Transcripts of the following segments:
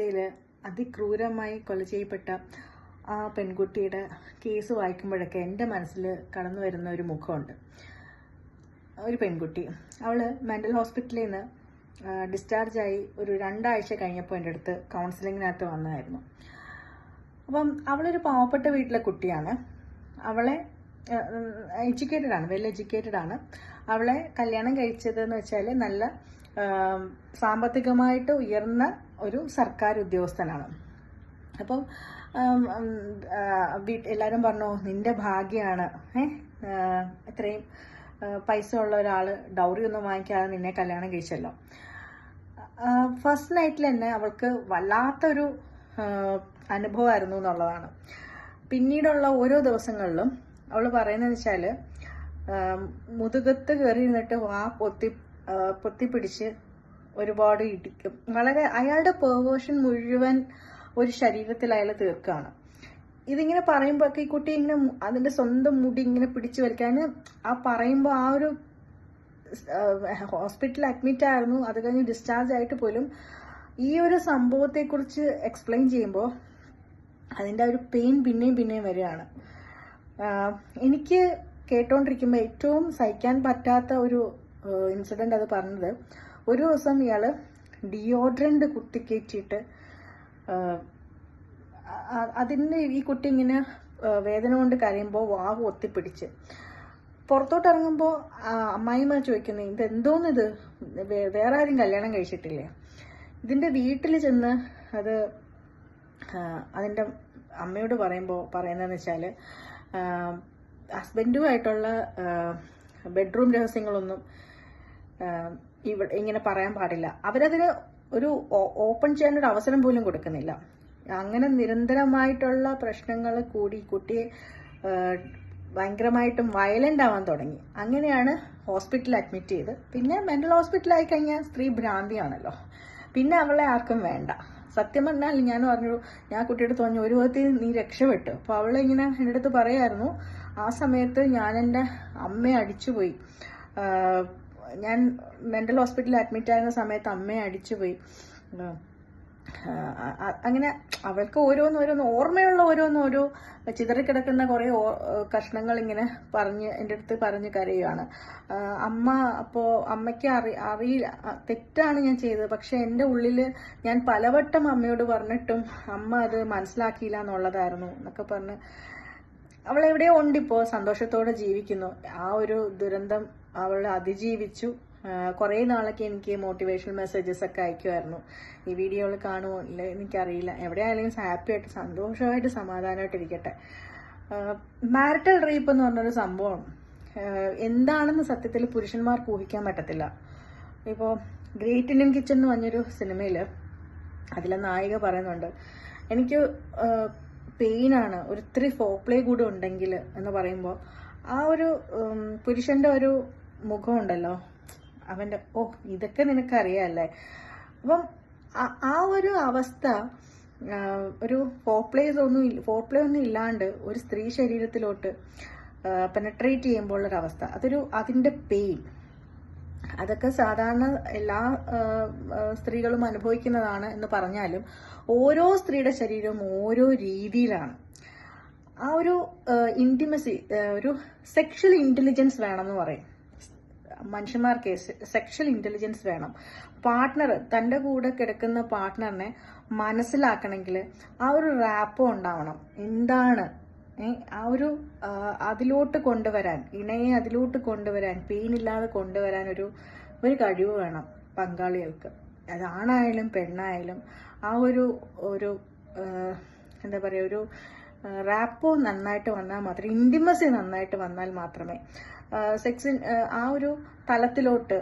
വാർത്തയിൽ അതിക്രൂരമായി കൊല ചെയ്യപ്പെട്ട ആ പെൺകുട്ടിയുടെ കേസ് വായിക്കുമ്പോഴൊക്കെ എന്റെ മനസ്സിൽ കടന്നു വരുന്ന ഒരു മുഖമുണ്ട്. ഒരു പെൺകുട്ടി. അവൾ മെന്റൽ ഹോസ്പിറ്റലിൽ നിന്ന് ഡിസ്ചാർജായി ഒരു രണ്ടാഴ്ച കഴിഞ്ഞപ്പോൾ എന്റെ അടുത്ത് കൗൺസിലിങ്ങിനകത്ത് വന്നായിരുന്നു. അപ്പം അവളൊരു പാവപ്പെട്ട വീട്ടിലെ കുട്ടിയാണ്. അവളെ എഡ്യൂക്കേറ്റഡ് ആണ് വെൽ എഡ്യൂക്കേറ്റഡ് ആണ്. അവളെ കല്യാണം കഴിച്ചതെന്ന് വെച്ചാൽ നല്ല സാമ്പത്തികമായിട്ട് ഉയർന്ന ഒരു സർക്കാർ ഉദ്യോഗസ്ഥനാണ്. അപ്പം എല്ലാവരും പറഞ്ഞു നിന്റെ ഭാഗ്യമാണ് ഇത്രയും പൈസ ഉള്ള ഒരാൾ ഡൗറി ഒന്നും വാങ്ങിക്കാതെ നിന്നെ കല്യാണം കഴിച്ചല്ലോ. ഫസ്റ്റ് നൈറ്റിൽ തന്നെ അവൾക്ക് വല്ലാത്തൊരു അനുഭവമായിരുന്നു എന്നുള്ളതാണ്. പിന്നീടുള്ള ഓരോ ദിവസങ്ങളിലും അവൾ പറയുന്നത് വെച്ചാൽ മുതുകത്ത് കയറി നിന്നിട്ട് വാ പൊത്തി പൊത്തിപ്പിടിച്ച് ഒരുപാട് ഇടിക്കും. വളരെ അയാളുടെ പെർവേഷൻ മുഴുവൻ ഒരു ശരീരത്തിൽ അയാൾ തീർക്കുകയാണ്. ഇതിങ്ങനെ പറയുമ്പോൾ ഈ കുട്ടി ഇങ്ങനെ അതിന്റെ സ്വന്തം മുടി ഇങ്ങനെ പിടിച്ചു വലിക്കാൻ ആ പറയുമ്പോൾ ആ ഒരു ഹോസ്പിറ്റലിൽ അഡ്മിറ്റ് ആയിരുന്നു. അത് കഴിഞ്ഞ് ഡിസ്ചാർജ് ആയിട്ട് പോലും ഈ ഒരു സംഭവത്തെക്കുറിച്ച് എക്സ്പ്ലെയിൻ ചെയ്യുമ്പോൾ അതിന്റെ ഒരു പെയിൻ പിന്നെയും പിന്നെയും വരികയാണ്. എനിക്ക് കേട്ടോണ്ടിരിക്കുമ്പോൾ ഏറ്റവും സഹിക്കാൻ പറ്റാത്ത ഒരു ഇൻസിഡന്റ് അത് പറഞ്ഞത് ഒരു ദിവസം ഇയാൾ ഡിയോഡ്രന്റ് കുത്തിക്കയറ്റിയിട്ട് അതിന് ഈ കുട്ടി ഇങ്ങനെ വേദന കൊണ്ട് കരയുമ്പോൾ വാവ് ഒത്തിപ്പിടിച്ച്. പുറത്തോട്ട് ഇറങ്ങുമ്പോൾ അമ്മായിമ്മ ചോദിക്കുന്നത് ഇത് വേറെ ആരും കല്യാണം കഴിച്ചിട്ടില്ലേ? ഇതിന്റെ വീട്ടിൽ ചെന്ന് അത് അതിന്റെ അമ്മയോട് പറയുമ്പോൾ പറയുന്നതെന്ന് വെച്ചാൽ ഹസ്ബൻഡുമായിട്ടുള്ള ബെഡ്റൂം രഹസ്യങ്ങളൊന്നും ഇവിടെ ഇങ്ങനെ പറയാൻ പാടില്ല. അവരതിന് ഒരു ഓപ്പൺ ഓപ്പൺ ചെയ്യാനൊരു അവസരം പോലും കൊടുക്കുന്നില്ല. അങ്ങനെ നിരന്തരമായിട്ടുള്ള പ്രശ്നങ്ങൾ കൂടി കുട്ടിയെ ഭയങ്കരമായിട്ടും വയലന്റ് ആവാൻ തുടങ്ങി. അങ്ങനെയാണ് ഹോസ്പിറ്റലിൽ അഡ്മിറ്റ് ചെയ്ത്. പിന്നെ മെന്റൽ ഹോസ്പിറ്റലായി കഴിഞ്ഞാൽ സ്ത്രീ ഭ്രാന്തിയാണല്ലോ. പിന്നെ അവളെ ആർക്കും വേണ്ട. സത്യം പറഞ്ഞാൽ ഞാൻ പറഞ്ഞു ഞാൻ കുട്ടിയുടെ തോന്നി ഒരു വിധത്തിൽ നീ രക്ഷപ്പെട്ടു. അപ്പോൾ അവളിങ്ങനെ എന്റെ അടുത്ത് പറയായിരുന്നു. ആ സമയത്ത് ഞാൻ എന്റെ അമ്മയെ അടിച്ചുപോയി. ഞാൻ മെന്റൽ ഹോസ്പിറ്റലിൽ അഡ്മിറ്റ് ആയിരുന്ന സമയത്ത് അമ്മയെ ആ- ആ- അങ്ങനെ അവൾക്ക് ഓരോന്ന് ഓരോന്ന് ഓർമ്മയുള്ള ഓരോന്ന് ഓരോ ചിതറിക്കിടക്കുന്ന കുറേ കഷ്ണങ്ങൾ ഇങ്ങനെ പറഞ്ഞ് എന്റെ അടുത്ത് പറഞ്ഞ് കരയുകയാണ് അമ്മ അപ്പോ അമ്മയ്ക്ക് അറി അറിയില്ല. തെറ്റാണ് ഞാൻ ചെയ്തത്. പക്ഷെ എന്റെ ഉള്ളിൽ ഞാൻ പലവട്ടം അമ്മയോട് പറഞ്ഞിട്ടും അമ്മ അത് മനസ്സിലാക്കിയില്ല എന്നുള്ളതായിരുന്നു എന്നൊക്കെ പറഞ്ഞ് അവൾ എവിടെയോ ഉണ്ട് ഇപ്പോൾ സന്തോഷത്തോടെ ജീവിക്കുന്നു. ആ ഒരു ദുരന്തം അവൾ അതിജീവിച്ചു. കുറേ നാളൊക്കെ എനിക്ക് മോട്ടിവേഷണൽ മെസ്സേജസ് ഒക്കെ അയക്കുമായിരുന്നു ഈ വീഡിയോകൾ കാണുമോ? ഇല്ല എനിക്കറിയില്ല. എവിടെയായാലും ഹാപ്പി ആയിട്ട് സന്തോഷമായിട്ട് സമാധാനമായിട്ട് ഇരിക്കട്ടെ. മാരിറ്റൽ റേപ്പ് എന്ന് പറഞ്ഞൊരു സംഭവം. എന്താണെന്ന് സത്യത്തിൽ പുരുഷന്മാർക്ക് ഊഹിക്കാൻ പറ്റത്തില്ല. ഇപ്പോൾ ഗ്രേറ്റ് ഇന്ത്യൻ കിച്ചൺ എന്ന് പറഞ്ഞൊരു സിനിമയിൽ അതിലെ നായിക പറയുന്നുണ്ട് എനിക്ക് പെയിനാണ് ഒരു ഇത്തിരി ഫോപ്ലേ കൂടെ ഉണ്ടെങ്കിൽ എന്ന് പറയുമ്പോൾ ആ ഒരു പുരുഷന്റെ ഒരു മുഖമുണ്ടല്ലോ. അവന്റെ ഓ ഇതൊക്കെ നിനക്കറിയാമല്ലേ അപ്പം ആ- ഒരു അവസ്ഥ ഒരു ഫോപ്ലേസ് ഒന്നും ഫോപ്ലേ ഒന്നും ഇല്ലാണ്ട് ഒരു സ്ത്രീ ശരീരത്തിലോട്ട് പെനട്രേറ്റ് ചെയ്യുമ്പോൾ ഉള്ളൊരു അവസ്ഥ. അതൊരു അതിന്റെ പെയിൻ അതൊക്കെ സാധാരണ എല്ലാ സ്ത്രീകളും അനുഭവിക്കുന്നതാണ് എന്ന് പറഞ്ഞാലും ഓരോ സ്ത്രീയുടെ ശരീരവും ഓരോ രീതിയിലാണ്. ആ ഒരു ഇന്റിമസി ഒരു സെക്ഷൽ ഇന്റലിജൻസ് വേണമെന്ന് പറയും. മനുഷ്യന്മാർക്ക് സെക്ഷൽ ഇന്റലിജൻസ് വേണം. പാർട്ട്ണർ തന്റെ കൂടെ കിടക്കുന്ന പാർട്ട്ണറിനെ മനസ്സിലാക്കണമെങ്കിൽ ആ ഒരു റാപ്പോ ഉണ്ടാവണം. എന്താണ്? ആ ഒരു അതിലോട്ട് കൊണ്ടുവരാൻ ഇണയെ അതിലോട്ട് കൊണ്ടുവരാൻ പെയിൻ ഇല്ലാതെ കൊണ്ടുവരാൻ ഒരു ഒരു കഴിവ് വേണം പങ്കാളികൾക്ക്. അത് ആണായാലും പെണ്ണായാലും ആ ഒരു ഒരു എന്താ പറയുക ഒരു റാപ്പോ നന്നായിട്ട് വന്നാൽ മാത്രമേ ഇന്റിമസി നന്നായിട്ട് വന്നാൽ മാത്രമേ സെക്സിൻ ആ ഒരു തലത്തിലോട്ട്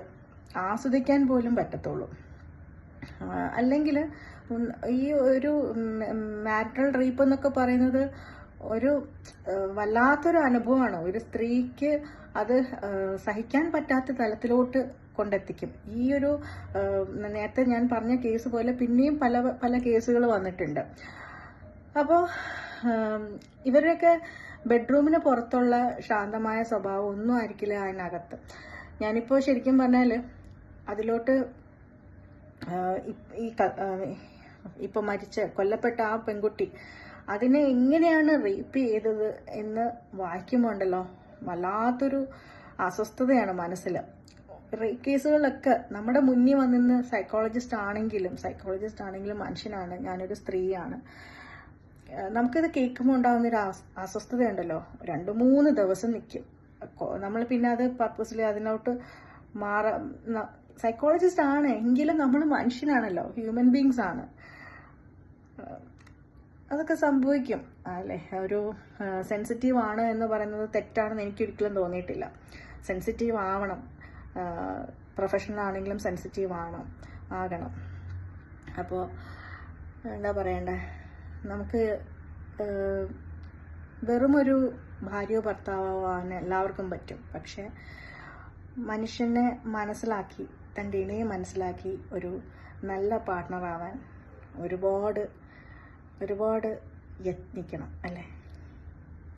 ആസ്വദിക്കാൻ പോലും പറ്റത്തുള്ളൂ. അല്ലെങ്കിൽ ഈ ഒരു മാരിറ്റൽ റേപ്പ് എന്നൊക്കെ പറയുന്നത് ഒരു വല്ലാത്തൊരു അനുഭവമാണ്. ഒരു സ്ത്രീക്ക് അത് സഹിക്കാൻ പറ്റാത്ത തലത്തിലോട്ട് കൊണ്ടെത്തിക്കും. ഈ ഒരു നേരത്തെ ഞാൻ പറഞ്ഞ കേസ് പോലെ പിന്നെയും പല പല കേസുകൾ വന്നിട്ടുണ്ട്. അപ്പോൾ ഇവരുടെയൊക്കെ ബെഡ്റൂമിന് പുറത്തുള്ള ശാന്തമായ സ്വഭാവം ഒന്നും ആയിരിക്കില്ല അതിനകത്ത്. ഞാനിപ്പോൾ ശരിക്കും പറഞ്ഞാൽ അതിലോട്ട് ഈ ഇപ്പോൾ ഇപ്പൊ മരിച്ച കൊല്ലപ്പെട്ട ആ പെൺകുട്ടി അതിനെ എങ്ങനെയാണ് റേപ്പ് ചെയ്തത് എന്ന് വായിക്കുമ്പോണ്ടല്ലോ? വല്ലാത്തൊരു അസ്വസ്ഥതയാണ് മനസ്സിൽ റേപ്പ് കേസുകളൊക്കെ നമ്മുടെ മുന്നിൽ വന്നിന്ന് സൈക്കോളജിസ്റ്റ് ആണെങ്കിലും സൈക്കോളജിസ്റ്റ് ആണെങ്കിലും മനുഷ്യനാണ്. ഞാനൊരു സ്ത്രീയാണ്. നമുക്കിത് കേൾക്കുമ്പോൾ ഉണ്ടാകുന്ന ഒരു അസ്വസ്ഥതയുണ്ടല്ലോ. രണ്ട് മൂന്ന് ദിവസം നിൽക്കും നമ്മൾ പിന്നെ അത് പർപ്പസിൽ അതിനോട്ട് മാറ സൈക്കോളജിസ്റ്റ് ആണ്. എങ്കിലും നമ്മൾ മനുഷ്യനാണല്ലോ. ഹ്യൂമൻ ബീങ്സ് ആണ്. അതൊക്കെ സംഭവിക്കും. അല്ലേ? ഒരു സെൻസിറ്റീവ് ആണ് എന്ന് പറയുന്നത് തെറ്റാണെന്ന് എനിക്ക് ഒരിക്കലും തോന്നിയിട്ടില്ല. സെൻസിറ്റീവ് ആവണം. പ്രൊഫഷണൽ ആണെങ്കിലും സെൻസിറ്റീവ് ആവണം. ആകണം. അപ്പോൾ എന്താ പറയണ്ടേ? നമുക്ക് വെറുമൊരു ഭാര്യയോ ഭർത്താവോ ആവാൻ എല്ലാവർക്കും പറ്റും. പക്ഷെ മനുഷ്യനെ മനസ്സിലാക്കി തന്റെ ഇണയെ മനസ്സിലാക്കി ഒരു നല്ല പാർട്ട്ണർ ആവാൻ ഒരുപാട് ഒരുപാട് യത്നിക്കണം അല്ലേ?